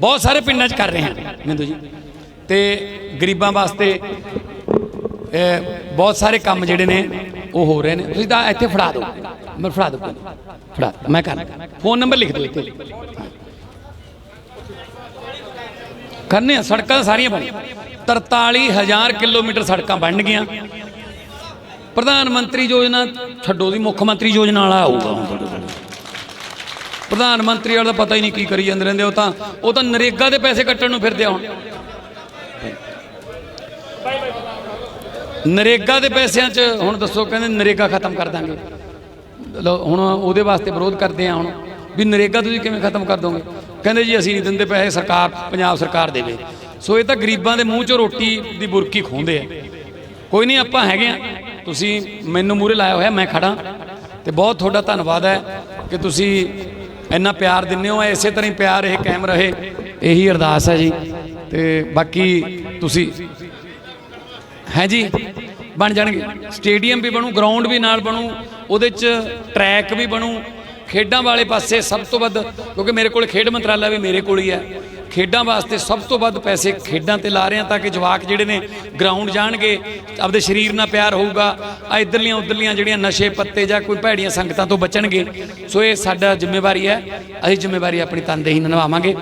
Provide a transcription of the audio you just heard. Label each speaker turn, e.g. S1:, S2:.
S1: ਬਹੁਤ ਸਾਰੇ ਪਿੰਡਾਂ 'ਚ ਕਰ ਰਹੇ ਹਾਂ। ਮਿੰਦੂ ਜੀ। ਤੇ ਗਰੀਬਾਂ ਵਾਸਤੇ ਬਹੁਤ ਸਾਰੇ ਕੰਮ ਜਿਹੜੇ ਨੇ, ਉਹ ਹੋ ਰਹੇ ਨੇ। ਤੁਸੀਂ ਤਾਂ ਇੱਥੇ ਫੜਾ ਦਿਓ। ਮੈਂ ਫੜਾ ਦਿਓ। ਫੜਾ ਮੈਂ ਕਰ ਫੋਨ ਨੰਬਰ ਲਿਖ ਦਿਓ ਇੱਥੇ। ਕਰਨੇ ਆ। ਸੜਕਾਂ ਸਾਰੀਆਂ ਬਣ 43000 ਕਿਲੋਮੀਟਰ ਸੜਕਾਂ ਬਣ ਗਈਆਂ। ਪ੍ਰਧਾਨ ਮੰਤਰੀ ਯੋਜਨਾ, ਛੱਡੋ ਦੀ ਮੁੱਖ ਮੰਤਰੀ ਯੋਜਨਾ ਵਾਲਾ ਆਊਗਾ ਹੁਣ ਤੁਹਾਡੇ ਕੋਲ। ਪ੍ਰਧਾਨ ਮੰਤਰੀ ਵਾਲਾ ਤਾਂ ਪਤਾ ਹੀ ਨਹੀਂ ਕੀ ਕਰੀ ਜਾਂਦੇ ਰਹਿੰਦੇ ਉਹ ਤਾਂ ਉਹ ਤਾਂ ਨਰੇਗਾ ਦੇ ਪੈਸੇ ਕੱਟਣ ਨੂੰ ਫਿਰਦੇ ਆ ਹੁਣ। ਨਰੇਗਾ ਦੇ ਪੈਸਿਆਂ 'ਚ, ਹੁਣ ਦੱਸੋ, ਕਹਿੰਦੇ ਨਰੇਗਾ ਖਤਮ ਕਰ ਦਾਂਗੇ। ਹੁਣ ਉਹਦੇ ਵਾਸਤੇ ਵਿਰੋਧ ਕਰਦੇ ਆ ਹੁਣ, ਵੀ ਨਰੇਗਾ ਤੁਸੀਂ ਕਿਵੇਂ ਖਤਮ ਕਰ ਦੋਗੇ? ਕਹਿੰਦੇ ਜੀ, ਅਸੀਂ ਨਹੀਂ ਦਿੰਦੇ ਪੈਸੇ, ਸਰਕਾਰ, ਪੰਜਾਬ ਸਰਕਾਰ ਦੇਵੇ। ਸੋ ਇਹ ਤਾਂ ਗਰੀਬਾਂ ਦੇ ਮੂੰਹ 'ਚੋਂ ਰੋਟੀ ਦੀ ਬੁਰਕੀ ਖੋਹਦੇ ਆ। ਕੋਈ ਨਹੀਂ, ਆਪਾਂ ਹੈਗੇ ਆ। ਤੁਸੀਂ ਮੈਨੂੰ ਮੂਰੇ ਲਾਇਆ ਹੋਇਆ, ਮੈਂ ਖੜਾ ਤੇ ਬਹੁਤ ਤੁਹਾਡਾ ਧੰਨਵਾਦ ਹੈ ਕਿ ਤੁਸੀਂ ਇੰਨਾ ਪਿਆਰ ਦਿੰਦੇ ਹੋ, ਇਸੇ ਤਰ੍ਹਾਂ ਹੀ ਪਿਆਰ ਇਹ ਕਾਇਮ ਰਹੇ। ਇਹੀ ਅਰਦਾਸ ਹੈ ਜੀ। ਤੇ ਬਾਕੀ ਤੁਸੀਂ ਹੈ ਜੀ? ਬਣ ਜਾਣਗੇ। ਸਟੇਡੀਅਮ ਵੀ ਬਣੂ, ਗਰਾਊਂਡ ਵੀ ਨਾਲ ਬਣੂ, ਉਹਦੇ 'ਚ ਟਰੈਕ ਵੀ ਬਣੂ। ਖੇਡਾਂ ਵਾਲੇ ਪਾਸੇ ਸਭ ਤੋਂ ਵੱਧ, ਕਿਉਂਕਿ ਮੇਰੇ ਕੋਲ ਖੇਡ ਮੰਤਰਾਲਾ ਵੀ ਮੇਰੇ ਕੋਲ ਹੀ ਹੈ। ਖੇਡਾਂ ਵਾਸਤੇ ਸਭ ਤੋਂ ਵੱਧ ਪੈਸੇ ਖੇਡਾਂ ਤੇ ਲਾ ਰਹੇ ਹਾਂ ਤਾਂ ਕਿ ਜਵਾਕ ਜਿਹੜੇ ਨੇ ਗਰਾਊਂਡ ਜਾਣਗੇ, ਆਪਦੇ ਸਰੀਰ ਨਾਲ ਪਿਆਰ ਹੋਊਗਾ ਆ ਇਧਰਲੀਆਂ ਉਧਰਲੀਆਂ ਜਿਹੜੀਆਂ ਨਸ਼ੇ ਪੱਤੇ ਜਾਂ ਕੋਈ ਭੈੜੀਆਂ ਸੰਗਤਾਂ ਤੋਂ ਬਚਣਗੇ। ਸੋ ਇਹ ਸਾਡਾ ਜ਼ਿੰਮੇਵਾਰੀ ਹੈ, ਅਸੀਂ ਜ਼ਿੰਮੇਵਾਰੀ ਆਪਣੀ ਤਨਦੇਹੀ ਨਿਭਾਵਾਂਗੇ।